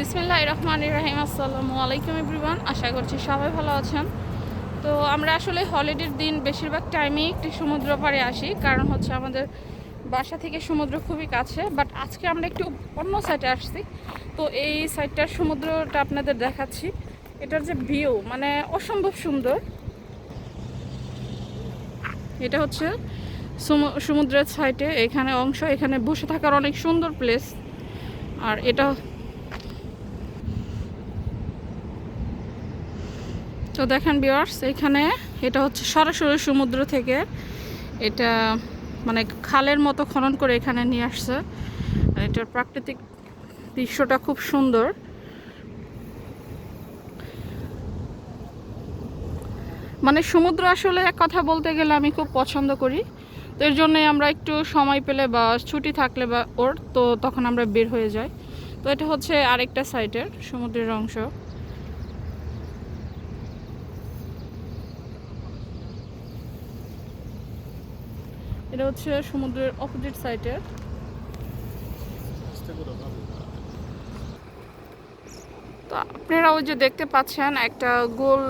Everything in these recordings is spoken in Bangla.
বিসমিল্লাহ রহমান রাহিম, আসসালামু আলাইকুম এভরিওয়ান। আশা করছি সবাই ভালো আছেন। তো আমরা আসলে হলিডের দিন বেশিরভাগ টাইমেই একটি সমুদ্র পাড়ে আসি, কারণ হচ্ছে আমাদের বাসা থেকে সমুদ্র খুবই কাছে বাট আজকে আমরা একটু অন্য সাইডে আসছি। তো এই সাইডটার সমুদ্রটা আপনাদের দেখাচ্ছি। এটার যে ভিউ মানে অসম্ভব সুন্দর। এটা হচ্ছে সমুদ্রের সাইডে এখানে অংশ, এখানে বসে থাকার অনেক সুন্দর প্লেস আর এটা তো দেখেন বিয়ার্স এখানে এটা হচ্ছে সরাসরি সমুদ্র থেকে। এটা মানে খালের মতো খনন করে এখানে নিয়ে আসছে। আর এটার প্রাকৃতিক দৃশ্যটা খুব সুন্দর। মানে সমুদ্র আসলে এক কথা বলতে গেলে আমি খুব পছন্দ করি। তো এর জন্যই আমরা একটু সময় পেলে বা ছুটি থাকলে বা ওর, তো তখন আমরা বের হয়ে যাই। তো এটা হচ্ছে আরেকটা সাইডের সমুদ্রের অংশ। এটা হচ্ছে সমুদ্রের অপোজিট সাইডের তো আপনারা ওই যে দেখতে পাচ্ছেন একটা গোল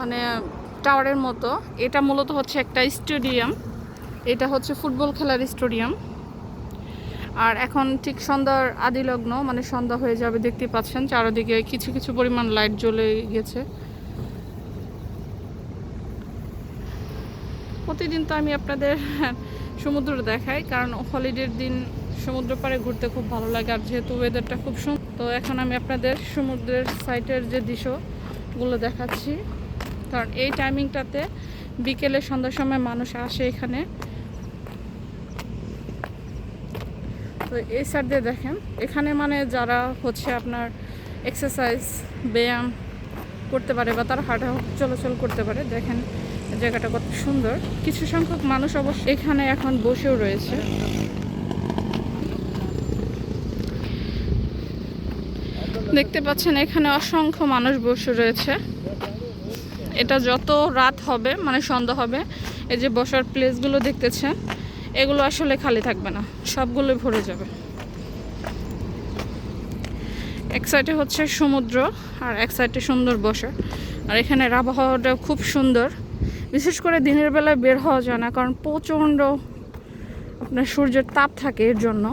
মানে টাওয়ারের মতো। এটা মূলত হচ্ছে একটা স্টেডিয়াম এটা হচ্ছে ফুটবল খেলার স্টেডিয়াম আর এখন ঠিক সন্ধ্যার আদি লগ্ন মানে সন্ধ্যা হয়ে যাবে, দেখতে পাচ্ছেন। চারিদিকে কিছু কিছু পরিমাণ লাইট জ্বলে গেছে। প্রতিদিন তো আমি আপনাদের সমুদ্র দেখাই, কারণ হলিডের দিন সমুদ্র পাড়ে ঘুরতে খুব ভালো লাগে আর যেহেতু ওয়েদারটা খুব সুন্দর তো এখন আমি আপনাদের সমুদ্রের সাইটের যে দৃশ্যগুলো দেখাচ্ছি। কারণ এই টাইমিংটাতে বিকেলে সন্ধ্যার সময় মানুষ আসে এখানে। তো এই সাইড দিয়ে দেখেন, এখানে মানে যারা হচ্ছে আপনার এক্সারসাইজ ব্যায়াম করতে পারে বা তারা হাঁটা চলাচল করতে পারে, দেখেন জায়গাটা কত সুন্দর। কিছু সংখ্যক মানুষ অবশ্য এখানে এখন বসেও রয়েছে। দেখতে পাচ্ছেন, এখানে অসংখ্য মানুষ বসে রয়েছে। এটা যত রাত হবে মানে সন্ধ্যা হবে, এই যে বসার প্লেসগুলো দেখতেছেন, এগুলো আসলে খালি থাকবে না, সবগুলোই ভরে যাবে। এক সাইডে হচ্ছে সমুদ্র, আর এক সাইডে সুন্দর বসা আর এখানের আবহাওয়াটা খুব সুন্দর। বিশেষ করে দিনের বেলায় বের হওয়া যায় না, কারণ প্রচণ্ড আপনার সূর্যের তাপ থাকে এর জন্য।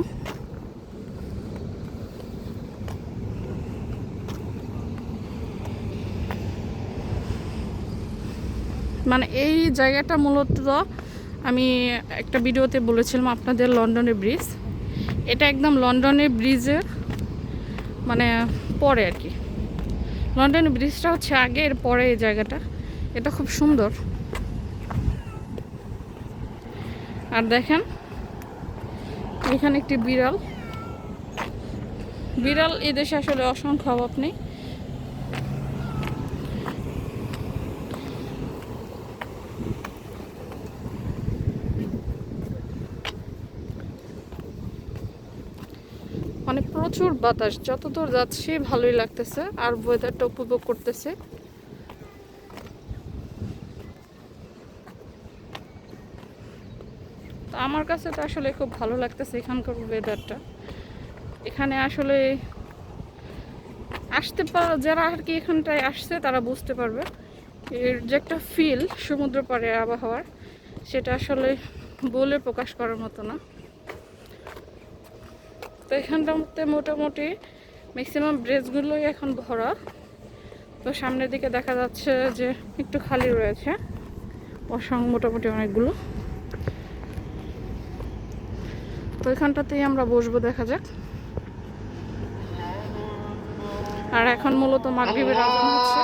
মানে এই জায়গাটা মূলত আমি একটা ভিডিওতে বলেছিলাম আপনাদের লন্ডনের ব্রিজ। এটা একদম লন্ডনের ব্রিজের মানে পরে আর কি। লন্ডনের ব্রিজটা হচ্ছে আগে, এর পরে এই জায়গাটা। এটা খুব সুন্দর। আর দেখেন, এখানে একটি বিড়াল। বিড়াল এই দেশে আসলে অসংখ্য অভাব নেই। মানে প্রচুর বাতাস, যতদূর যাচ্ছে ভালোই লাগতেছে, আর ওয়েদারটা উপভোগ করতেছে। আমার কাছে তো আসলে খুব ভালো লাগতেছে এখানকার ওয়েদারটা এখানে আসলে আসতে পার যারা আর কি এখানটায় আসছে, তারা বুঝতে পারবে। এর যে একটা ফিল সমুদ্র পাড়ে আবহাওয়ার, সেটা আসলে বলে প্রকাশ করার মতো না। তো এখানটাতে মোটামুটি ম্যাক্সিমাম ব্রেসগুলোই এখন ভরা। তো সামনের দিকে দেখা যাচ্ছে যে একটু খালি রয়েছে। অসং মোটামুটি অনেকগুলো। ওইখানটাতেই আমরা বসবো দেখা যাক। আর এখন মূলত মাগরিবের আগমন হচ্ছে।